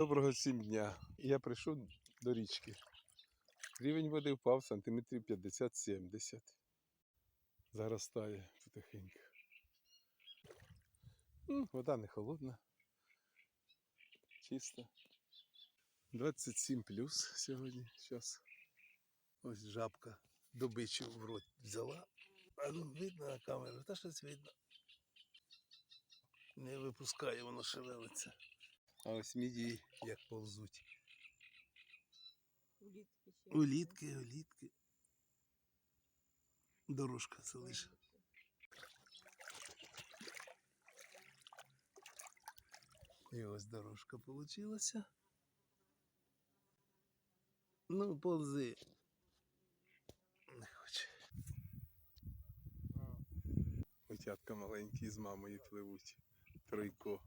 Доброго всім дня. Я прийшов до річки. Рівень води впав сантиметрів 50-70. Заростає потихеньку. М, Вода не холодна. Чиста. 27 плюс сьогодні. Зараз. Ось жабка добичу в рот взяла. А ну видно на камеру, та щось видно. Не випускає, воно шевелиться. А ось мідії як повзуть. Улітки ще. Улітки, улітки. Дорожка це лише. І ось дорожка получилася. Ну, ползи. Не хоче. Утятка маленькі з мамою пливуть. Тройко.